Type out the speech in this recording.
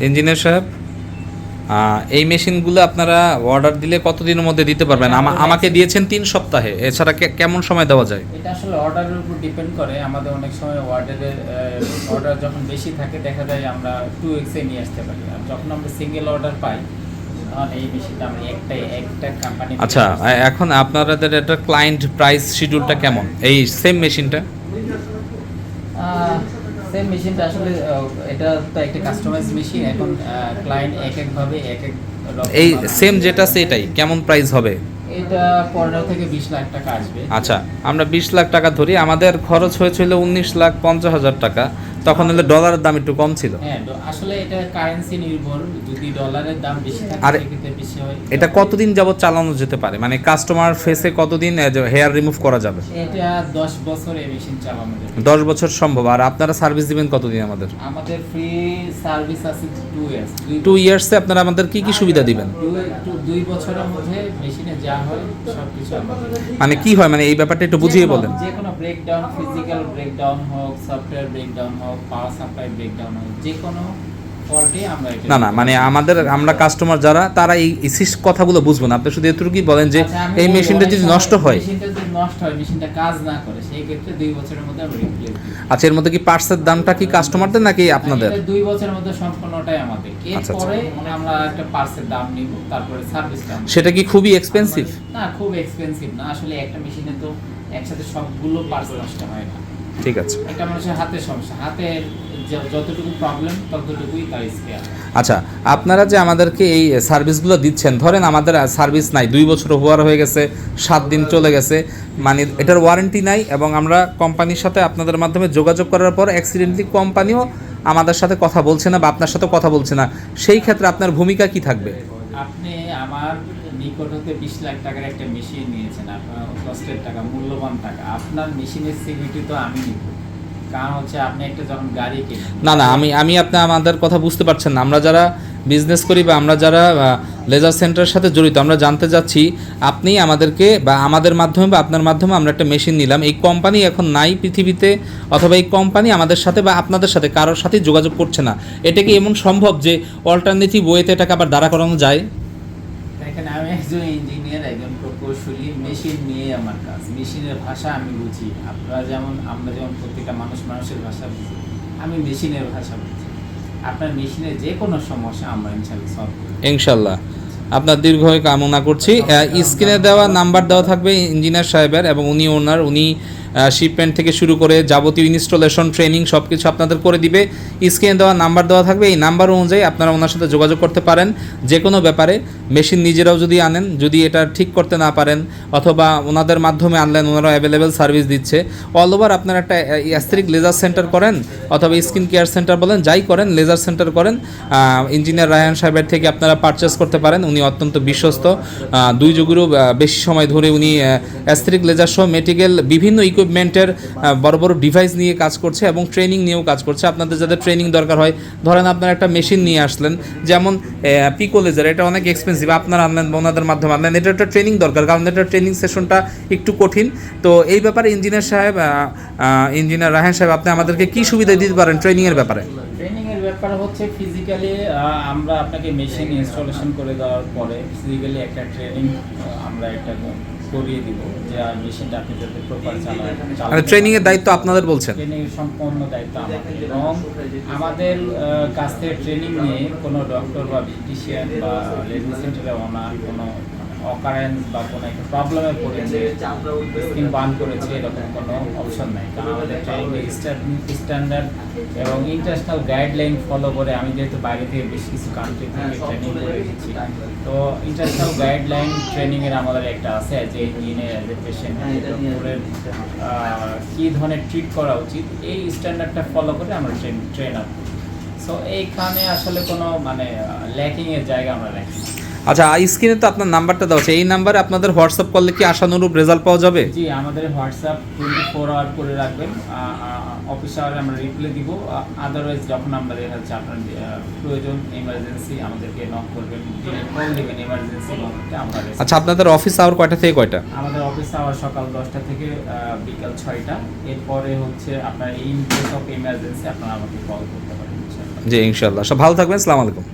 Engineer সাহেব এই মেশিনগুলো আপনারা অর্ডার দিলে কতদিনের মধ্যে দিতে পারবেন? আমা- আমাকে দিয়েছেন তিন সপ্তাহে এছাড়া কেমন সময় দেওয়া যায়? এটা আসলে অর্ডারের উপর ডিপেন্ড করে আমাদের অনেক সময় অর্ডারের অর্ডার যখন বেশি থাকে দেখা যায় আমরা টু এক্সে নিয়ে আসতে পারি। আর যখন আমরা সিঙ্গেল অর্ডার পাই আচ্ছা এখন আপনাদের একটা ক্লায়েন্ট প্রাইস শিডিউলটা কেমন? এই সেম মেশিনটা সেম মেশিনটা আসলে এটা তো একটা কাস্টমাইজ মেশিন এখন ক্লায়েন্ট এক একভাবে এক এক এই সেম যেটা সেটাই। কেমন প্রাইস হবে? এটা পনেরো থেকে বিশ লাখ টাকা আসবে। আচ্ছা আমরা বিশ লাখ টাকা ধরি। আমাদের খরচ হয়েছিল উনিশ লাখ পঞ্চাশ হাজার টাকা। তখন হলে ডলারের দাম একটু কম ছিল। হ্যাঁ আসলে এটা কারেন্সি নির্ভর যদি ডলারের দাম বেশি থাকে আর বেশি হয়। এটা কতদিন যাবত চালানো যেতে পারে? মানে কাস্টমার ফেসে কতদিন হেয়ার রিমুভ করা যাবে? এটা দশ বছর এই মেশিন চালানো যাবে। দশ বছর সম্ভব। আর আপনারা সার্ভিস দিবেন কতদিন আমাদের? আমাদের ফ্রি সার্ভিস আছে টু ইয়ার্স টু ইয়ার্সে আপনারা আমাদের কি কি সুবিধা দিবেন? দুই বছরের মধ্যে মেশিনে যা হয় সব কিছু মানে কি হয়? মানে এই ব্যাপারটা একটু বুঝিয়ে বলেন। যে কোনো ব্রেকডাউন ফিজিক্যাল ব্রেকডাউন হোক সফটওয়্যার ব্রেকডাউন হোক পাওয়ার সাপ্লাই ব্রেকডাউন যে কোনো না না মানে আমাদের আমরা কাস্টমার যারা তারা এই ইসিস কথাগুলো বুঝব না। আপনি শুধু এতটুকুই বলেন যে আচ্ছা, এই মেশিনটা যদি নষ্ট হয়। মেশিনটা যদি নষ্ট হয় মেশিনটা কাজ না করে সেই ক্ষেত্রে দুই বছরের মধ্যে আমরা রিপ্লেস আচ্ছা এর মধ্যে কি পার্টসের দামটা কি কাস্টমারদের নাকি আপনাদের? দুই বছরের মধ্যে সম্পূর্ণটাই আমাদের। এরপরে আমরা একটা দাম নিব তারপরে সার্ভিস দাম সেটা কি খুবই এক্সপেন্সিভ না খুব এক্সপেন্সিভ না আসলে একটা মেশিনে তো একসাথে সবগুলো পার্টস নষ্ট হয় না। ঠিক আছে। এটা মানুষের হাতের সমস্যা। হাতের যতটুকু প্রবলেম ততটুকুই তার স্পেয়ার আচ্ছা আপনারা যে আমাদেরকে এই সার্ভিসগুলো দিচ্ছেন ধরেন আমাদের সার্ভিস নাই দুই বছর হওয়ার হয়ে গেছে সাত দিন চলে গেছে মানে এটার ওয়ারেন্টি নাই এবং আমরা কোম্পানির সাথে আপনাদের মাধ্যমে যোগাযোগ করার পর অ্যাক্সিডেন্টলি কোম্পানিও আমাদের সাথে কথা বলছে না বা আপনার সাথে কথা বলছে না। সেই ক্ষেত্রে আপনার ভূমিকা কি থাকবে? আপনি আমার নিকট হতে বিশ লাখ টাকার একটা মেশিন নিয়েছেন, আপনার কষ্টের টাকা, মূল্যবান টাকা। আপনার মেশিনের সিকিউরিটি তো আমি নিব। কারণ হচ্ছে আপনি একটা যখন গাড়ি কিনেন, না না, আমি আমি আপনি আমাদের কথা বুঝতে পারছেন না। আমরা যারা বিজনেস করি বা আমরা যারা লেজার সেন্টারের সাথে জড়িত, আমরা জানতে চাচ্ছি আপনি আমাদেরকে বা আমাদের মাধ্যমে বা আপনার মাধ্যমে আমরা একটা মেশিন নিলাম। এই কোম্পানি এখন নাই পৃথিবীতে অথবা এই কোম্পানি আমাদের সাথে বা আপনাদের সাথে কারোর সাথেই যোগাযোগ করছে না। এটা কি এমন সম্ভব যে অল্টারনেটিভ ওয়েতে এটাকে আবার দাঁড়া করানো যায়? দেখেন, আমি একজন ইঞ্জিনিয়ার একজন প্রকৌশলী মেশিন নিয়ে আমার কাজ। মেশিনের ভাষা আমি বুঝি। আপনারা যেমন, আমরা যেমন প্রত্যেকটা মানুষ মানুষের ভাষা বুঝি। আমি মেশিনের ভাষা বুঝি। আপনার মেশিনের যে কোনো সমস্যা আমরা সলভ করি ইনশাল্লাহ আপনার দীর্ঘায়ু কামনা করছি। স্ক্রিনে দেওয়া নাম্বার দেওয়া থাকবে ইঞ্জিনিয়ার সাহেবের এবং উনি ওনার উনি শিপমেন্ট থেকে শুরু করে যাবতীয় ইনস্টলেশন ট্রেনিং সব কিছু আপনাদের করে দিবে। স্ক্রিনে দেওয়া নাম্বার দেওয়া থাকবে। এই নাম্বার অনুযায়ী আপনারা ওনার সাথে যোগাযোগ করতে পারেন। যে কোনো ব্যাপারে মেশিন নিজেরাও যদি আনেন, যদি এটা ঠিক করতে না পারেন, অথবা ওনাদের মাধ্যমে আনলেন ওনারা অ্যাভেলেবেল সার্ভিস দিচ্ছে অল ওভার আপনারা একটা অ্যাস্তেরিক লেজার সেন্টার করেন, অথবা স্কিন কেয়ার সেন্টার বলেন, যাই করেন লেজার সেন্টার করেন ইঞ্জিনিয়ার রায়হান সাহেবের থেকে আপনারা পারচেস করতে পারেন, উনি অত্যন্ত বিশ্বস্ত দুই যুগেরও বেশি সময় ধরে উনি অ্যাস্থেটিক লেজার সহ মেটেরিয়াল বিভিন্ন ইকুইপমেন্টের বড় বড় ডিভাইস নিয়ে কাজ করছে এবং ট্রেনিং নিয়েও কাজ করছে। আপনাদের যাদের ট্রেনিং দরকার হয়, ধরেন আপনারা একটা মেশিন নিয়ে আসলেন, যেমন পিকো লেজার এটা অনেক এক্সপেন্সিভ আপনারা আনলেন বা ওনাদের মাধ্যমে আনলেন, এটা একটা ট্রেনিং দরকার, কারণ এটা ট্রেনিং সেশনটা একটু কঠিন। তো এই ব্যাপারে ইঞ্জিনিয়ার সাহেব ইঞ্জিনিয়ার রাহেন সাহেব, আপনি আমাদেরকে কি সুবিধা দিতে পারেন ট্রেনিংয়ের ব্যাপারে? ট্রেনিং এর ব্যাপার হচ্ছে ফিজিক্যালি আমরা আপনাকে মেশিন ইনস্টলেশন করে দেওয়ার পরে ফিজিক্যালি একটা ট্রেনিং আমরা একটা করিয়ে দিব যে মেশিনটা আপনি যাতে প্রপার চালান মানে ট্রেনিংয়ের দায়িত্ব আপনাদের বলছেন? ট্রেনিং এর সম্পূর্ণ দায়িত্ব আমাদের। এবং আমাদের আহ, কাছ থেকে ট্রেনিং নিয়ে কোনো ডক্টর বা বিউটিশিয়ান বা লেডিস সেন্টারে ওনার কোনো অকারেন্স বা কোনো একটা প্রবলেমে পড়েছে স্কিন বান করেছে এরকম কোনো অপশন নাই। কারণ আমাদের ট্রেনিং স্ট্যান্ডার্ড এবং ইন্টারন্যাশনাল গাইডলাইন ফলো করে আমি যেহেতু বাইরে থেকে বেশ কিছু কান্ট্রি থেকে ট্রেনিং করে এসেছি। তো ইন্টারন্যাশনাল গাইডলাইন ট্রেনিং এর আমাদের একটা আছে যে ইঞ্জিনিয়ার এজ এ পেশেন্ট কি ধরনের ট্রিট করা উচিত এই স্ট্যান্ডার্ডটা ফলো করে আমরা ট্রেন ট্রেন আপ সো এইখানে আসলে কোনো মানে ল্যাকিং এর জায়গা আমরা রাখি। আচ্ছা আই স্ক্রিনে তো আপনার নাম্বারটা দেওয়া আছে। এই নাম্বারে আপনাদের হোয়াটসঅ্যাপ করলে কি আশানুরূপ রেজাল্ট পাওয়া যাবে? জি আমাদের হোয়াটসঅ্যাপ টোয়েন্টি ফোর আওয়ার করে রাখবেন। অফিস আওয়ারে আমরা রিপ্লাই দিব। আদারওয়াইজ যখন আমরা দেখা যাচ্ছে আপনার প্রয়োজন এমার্জেন্সি আমাদেরকে নক করবেন। কল দেবেন এমার্জেন্সি আমরা আচ্ছা আপনাদের অফিস আওয়ার কয়টা থেকে কয়টা? আমাদের অফিস আওয়ার সকাল দশটা থেকে বিকাল ছয়টা। এরপরে হচ্ছে আপনার ইন কেস অফ এমার্জেন্সি আপনারা আমাকে কল করতে পারেন ইনশাআল্লাহ। জি ইনশাল্লাহ সব ভালো থাকবেন সালাম আলাইকুম।